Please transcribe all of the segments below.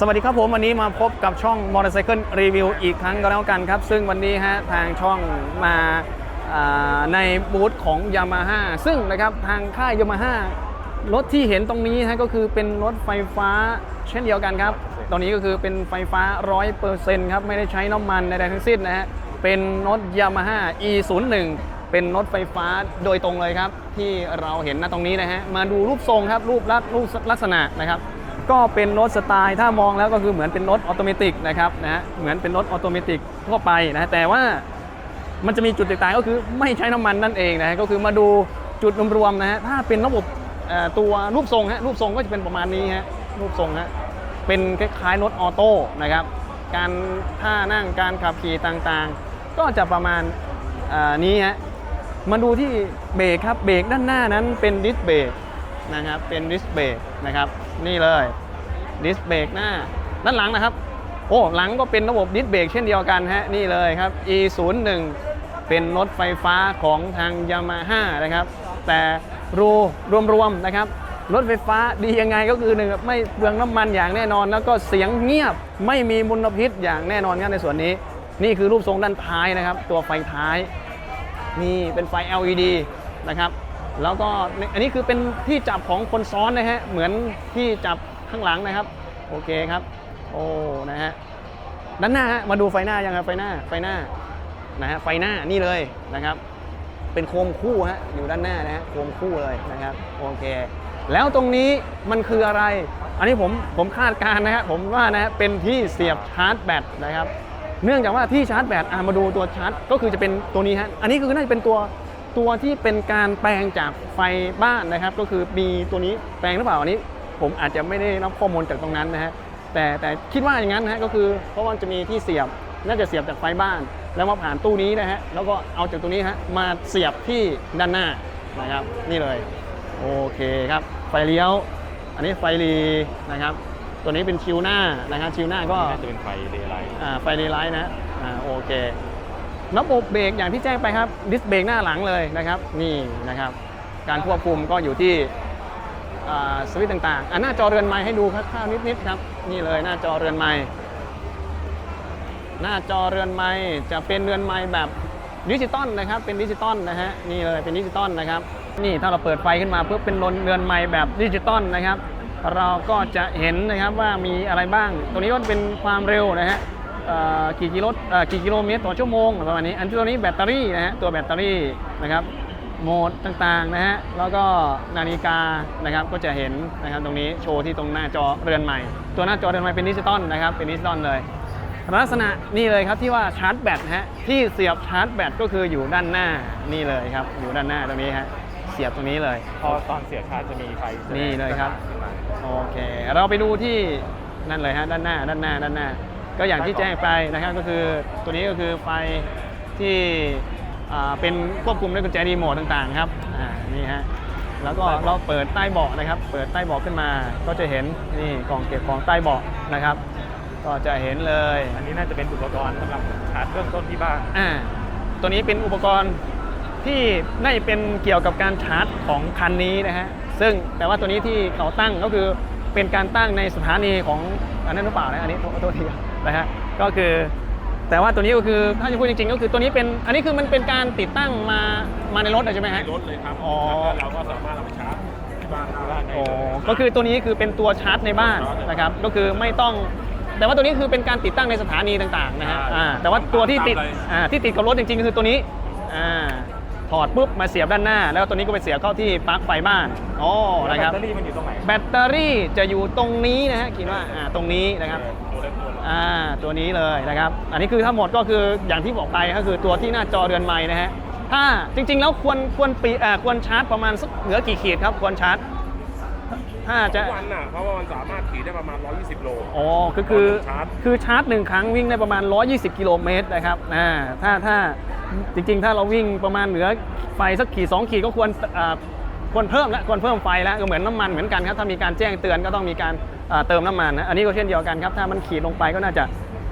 สวัสดีครับผมวันนี้มาพบกับช่อง Motorcycle Review อีกครั้งก็แล้วกันครับ ซึ่งวันนี้ฮะทางช่องมาาในบูธของ Yamaha ซึ่งนะครับทางค่าย Yamaha รถที่เห็นตรงนี้ฮะก็คือเป็นรถไฟฟ้าเช่นเดียวกันครับตรงนี้ก็คือเป็นไฟฟ้า 100%ครับ ไม่ได้ใช้น้ำมันใดๆทั้งสิ้นนะฮะเป็นรถ Yamaha E01 เป็นรถไฟฟ้าโดยตรงเลยครับ ที่เราเห็นณตรงนี้นะฮะมาดูรูปทรงครับรูปลักษณ์รูปลักษณะนะครับ ก็เป็นรถสไตล์ถ้ามองแล้วก็คือเหมือนเป็นรถออโตเมติกนะครับนะฮะเหมือนเป็นรถออโตเมติกทั่วไปนะฮะแต่ว่ามันจะมีจุดแตกต่างก็คือไม่ใช้น้ำมันนั่นเองนะฮะก็คือมาดูจุดรวมๆนะฮะถ้าเป็นระบบตัวรูปทรงฮะรูปทรงก็จะเป็นประมาณนี้ฮะรูปทรงฮะเป็นคล้ายๆรถออโต้นะครับการท่านั่งการขับขี่ต่างๆ ก็จะประมาณนี้ฮะมาดูที่เบรกครับเบรกด้านหน้านั้นเป็นดิสเบรก นะครับ เป็นดิสเบรกนะครับ นี่เลยดิสเบรกหน้า ด้านหลังนะครับ โอ้หลังก็เป็นระบบดิสเบรกเช่นเดียวกันฮะนี่เลยครับ E01 เป็นรถไฟฟ้าของทางยามาฮ่านะครับ แต่รูรวมๆนะครับรถไฟฟ้าดียังไงก็คือหนึ่งไม่เปลืองน้ำมันอย่างแน่นอน แล้วก็เสียงเงียบไม่มีมลพิษอย่างแน่นอนครับในส่วนนี้ นี่คือรูปทรงด้านท้ายนะครับ ตัวไฟท้าย นี่เป็นไฟ LED นะครับ แล้วก็อันนี้คือเป็นที่จับของคนซ้อนนะฮะ เหมือนที่จับข้างหลังนะครับ โอเคครับ โอ้นะฮะด้านหน้าฮะมาดูไฟหน้ายังครับไฟหน้าไฟหน้านะฮะไฟหน้านี่เลยนะครับ เป็นโคมคู่ฮะอยู่ด้านหน้านะฮะโคมคู่เลยนะครับโอเค แล้วตรงนี้มันคืออะไร อันนี้ผมผมคาดการนะฮะผมว่านะฮะเป็นที่เสียบชาร์จแบตนะครับ เนื่องจากว่าที่ชาร์จแบตอะมาดูตัวชาร์จก็คือจะเป็นตัวนี้ฮะอันนี้คือน่าจะเป็นตัว ตัวที่เป็นการแปลงจากไฟบ้านนะครับ ก็คือมีตัวนี้แปลงหรือเปล่าอันนี้ ผมอาจจะไม่ได้รับข้อมูลจากตรงนั้นนะฮะแต่แต่คิดว่าอย่างนั้นนะฮะก็คือเพราะว่าจะมีที่เสียบน่าจะเสียบจากไฟบ้าน แล้วมาผ่านตู้นี้นะฮะแล้วก็เอาจากตรงนี้ฮะมาเสียบที่ด้านหน้านะครับ นี่เลยโอเคครับไฟเลี้ยว อันนี้ไฟรีนะครับ ตัวนี้เป็นชิวหน้านะครับชิวหน้าก็น่าจะเป็นไฟเดย์ไลท์อ่าไฟเดย์ไลท์นะอ่าโอเค ระบบเบรกอย่างที่แจ้งไปครับดิสเบรกหน้าหลังเลยนะครับนี่นะครับ การควบคุมก็อยู่ที่สวิตต่างๆอะหน้าจอเรือนไม้ให้ดูคร่าวๆนิดๆครับ นี่เลยหน้าจอเรือนไม้หน้าจอเรือนไม้จะเป็นเรือนไม้แบบดิจิตอลนะครับเป็นดิจิตอลนะฮะนี่เลยเป็นดิจิตอลนะครับ นี่ถ้าเราเปิดไฟขึ้นมาเพื่อเป็นเรือนไม้แบบดิจิตอลนะครับ เราก็จะเห็นนะครับว่ามีอะไรบ้าง ตรงนี้ก็เป็นความเร็วนะฮะ กี่กิโลเอ่อกี่กิโลเมตรต่อชั่วโมงประมาณนี้ อันตัวนี้แบตเตอรี่นะฮะตัวแบตเตอรี่นะครับโหมดต่างๆนะฮะแล้วก็นาฬิกานะครับก็จะเห็นนะครับตรงนี้โชว์ที่ตรงหน้าจอเรือนใหม่ ตัวหน้าจอเรือนใหม่เป็นดิจิตอลนะครับเป็นดิจิตอลเลยลักษณะนี่เลยครับที่ว่าชาร์จแบตนะฮะที่เสียบชาร์จแบตก็คืออยู่ด้านหน้านี่เลยครับอยู่ด้านหน้าตรงนี้ฮะเสียบตรงนี้เลย พอตอนเสียบชาร์จจะมีไฟแสดงนี่เลยครับขึ้นมาโอเค เราไปดูที่นั่นเลยฮะด้านหน้าด้านหน้าด้านหน้า ก็อย่างที่แจ้งไปนะครับก็คือตัวนี้ก็คือไฟที่อ่าเป็นควบคุมด้วยกุญแจรีโมทต่างๆครับอ่านี่ฮะแล้วก็เราเปิดใต้เบาะนะครับ เปิดใต้เบาะขึ้นมา ก็จะเห็นนี่กล่องเก็บของใต้เบาะนะครับ ก็จะเห็นเลย อันนี้น่าจะเป็นอุปกรณ์สำหรับชาร์จเบื้องต้นที่บ้านอ่าตัวนี้เป็นอุปกรณ์ที่น่าจะเป็นเกี่ยวกับการชาร์จของคันนี้นะฮะซึ่งแต่ว่าตัวนี้ที่เขาตั้งก็คือเป็นการตั้งในสถานีของอันนั้นหรือเปล่านะอันนี้โทษโทษที นะฮะก็คือแต่ว่าตัวนี้ก็คือถ้าจะพูดจริงๆก็คือตัวนี้เป็นอันนี้คือมันเป็นการติดตั้งมามาในรถเลยใช่ไหมฮะรถเลยครับอ๋อแล้วก็เราก็สามารถเอาไปชาร์จที่บ้านได้อ๋อก็คือตัวนี้คือเป็นตัวชาร์จในบ้านนะครับก็คือไม่ต้อง แต่ว่าตัวนี้คือเป็นการติดตั้งในสถานีต่างๆนะฮะอ่าแต่ว่าตัวที่ติดอ่าที่ติดกับรถจริงๆคือตัวนี้อ่าถอดปุ๊บมาเสียบด้านหน้า แล้วตัวนี้ก็ไปเสียบเข้าที่ปลั๊กไฟบ้านอ๋อแล้นะวครับแบตเตอรี่มันอยู่ตรงไหนแบตเตอรี่จะอยู่ตรงนี้นะฮะคิดว่าอ่าตรงนี้นะครับ อ่าตัวนี้เลยนะครับ อันนี้คือทั้งหมดก็คืออย่างที่บอกไปก็คือตัวที่หน้าจอเรือนไม้นะฮะถ้าจริงๆแล้วควรควรปีอ่าควรชาร์จประมาณสักเหลือกี่ขีดครับควรชาร์จถ้าจะทุกวันน่ะเพราะว่ามันสามารถขี่ได้ประมาณ 120 โล อ๋อก็คือชาร์จคือชาร์จหนึ่งครั้งวิ่งได้ประมาณ 120 กิโลเมตรนะครับอ่าถ้าถ้าจริงๆ ถ้าเราวิ่งประมาณเหลือไฟสักขีดสองขีดก็ควรอ่าควรเพิ่มแล้วควรเพิ่มไฟแล้วก็เหมือนน้ำมันเหมือนกันครับถ้ามีการแจ้งเตือนก็ต้องมีการอ่า เติมน้ำมันนะอันนี้ก็เช่นเดียวกันครับถ้ามันขีดลงไปก็น่าจะ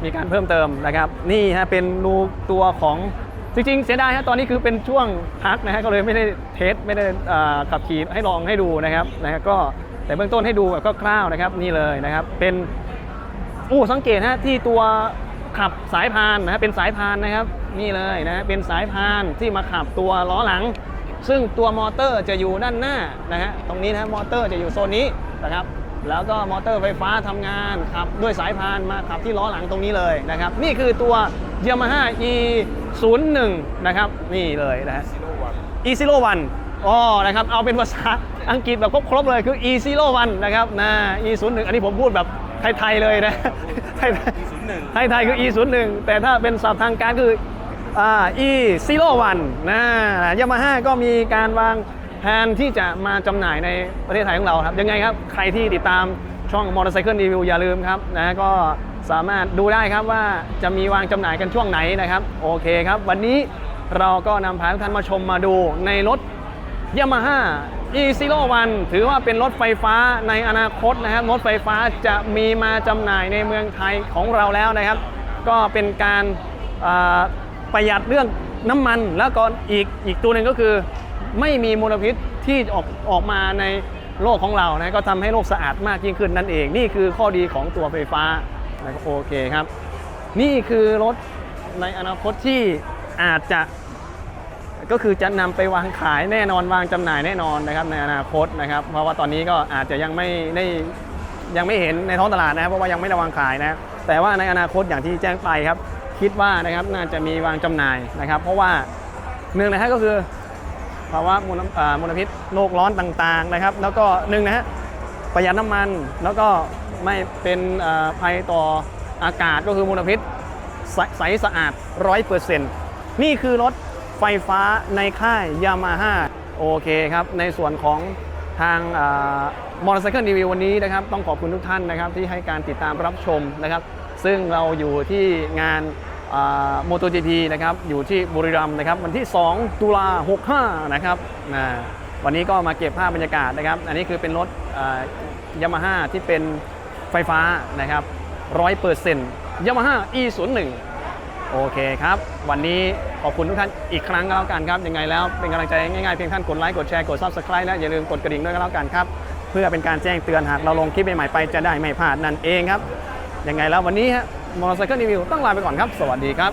มีการเพิ่มเติมนะครับนี่ฮะเป็นรูตัวของจริงๆ เสียดายฮะตอนนี้คือเป็นช่วงพักนะฮะก็เลยไม่ได้เทสไม่ได้ขับขี่ให้ลองให้ดูนะครับนะฮะก็แต่เบื้องต้นให้ดูแบบคร่าวๆนะครับนี่เลยนะครับเป็นโอ้สังเกตฮะที่ตัวขับสายพานนะฮะเป็นสายพานนะครับ นี่เลยนะฮะเป็นสายพานที่มาขับตัวล้อหลัง ซึ่งตัวมอเตอร์จะอยู่ด้านหน้านะฮะตรงนี้นะมอเตอร์จะอยู่โซนนี้นะครับ แล้วก็มอเตอร์ไฟฟ้าทำงานขับด้วยสายพานมาขับที่ล้อหลังตรงนี้เลยนะครับ นี่คือตัว Yamaha e 0 1นะครับ นี่เลยนะฮะซีโร่วัน e 0 1อ๋อนะครับ เอาเป็นภาษาอังกฤษแบบครบๆเลยคือ e 0 1นะครับนะ e 0 1อันนี้ผมพูดแบบไทย ๆ เลยนะ ไทยที่ศูนย์หนึ่งไทยไทยคือ e 0 1แต่ถ้าเป็นศัพท์ทางการคืออ่า e 0 1นะยามาฮ่าก็มีการวาง แผนที่จะมาจำหน่ายในประเทศไทยของเราครับ ยังไงครับ ใครที่ติดตามช่อง Motorcycle Review อย่าลืมครับนะก็สามารถดูได้ครับว่าจะมีวางจำหน่ายกันช่วงไหนนะครับ โอเคครับ วันนี้เราก็นำพาทุกท่านมาชมมาดูในรถยามาฮ่า e 0 1ถือว่าเป็นรถไฟฟ้าในอนาคตนะครับ รถไฟฟ้าจะมีมาจำหน่ายในเมืองไทยของเราแล้วนะครับ ก็เป็นการประหยัดเรื่องน้ำมันแล้วก็อีกอีกตัวหนึ่งก็คือ ไม่มีมลพิษที่ออกออกมาในโลกของเรานะก็ทำให้โลกสะอาดมากยิ่งขึ้นนั่นเอง นี่คือข้อดีของตัวไฟฟ้านะโอเคครับ นี่คือรถในอนาคตที่อาจจะก็คือจะนำไปวางขายแน่นอนวางจำหน่ายแน่นอนนะครับในอนาคตนะครับ เพราะว่าตอนนี้ก็อาจจะยังไม่ได้ยังไม่เห็นในท้องตลาดนะครับเพราะว่ายังไม่ได้วางขายนะแต่ว่าในอนาคตอย่างที่แจ้งไปครับ คิดว่านะครับน่าจะมีวางจำหน่ายนะครับ เพราะว่าหนึ่งนะฮะก็คือาวะมลมลพิษโลกร้อนต่างๆนะครับ แล้วก็หนึ่งนะฮะประหยัดน้ำมันแล้วก็ไม่เป็นภัยต่ออากาศก็คือมลพิษใสสสะอาด100%นี่คือรถไฟฟ้าในค่ายยามาฮ่าโอเคครับ ในส่วนของทางมอเตอร์ไซค์รีวิววันนี้นะครับ ต้องขอบคุณทุกท่านนะครับที่ให้การติดตามรับชมนะครับ ซึ่งเราอยู่ที่งาน โมโตจีพีนะครับอยู่ที่บุรีรัมย์นะครับวันที่ 2 ตุลา65 นะครับวันนี้ก็มาเก็บภาพบรรยากาศนะครับ อันนี้คือเป็นรถยามาฮ่าที่เป็นไฟฟ้านะครับ100% Yamaha E01 โอเคครับ วันนี้ขอบคุณทุกท่านอีกครั้งก็แล้วกันครับ ยังไงแล้วเป็นกำลังใจง่ายๆ เพียงท่านกดไลค์กดแชร์กด Subscribe และอย่าลืมกดกระดิ่งด้วยก็แล้วกันครับ เพื่อเป็นการแจ้งเตือนหากเราลงคลิปใหม่ๆไปจะได้ไม่พลาดนั่นเองครับยังไงแล้ววันนี้ฮะ มอเตอร์ไซค์รีวิวต้องลาไปก่อนครับ สวัสดีครับ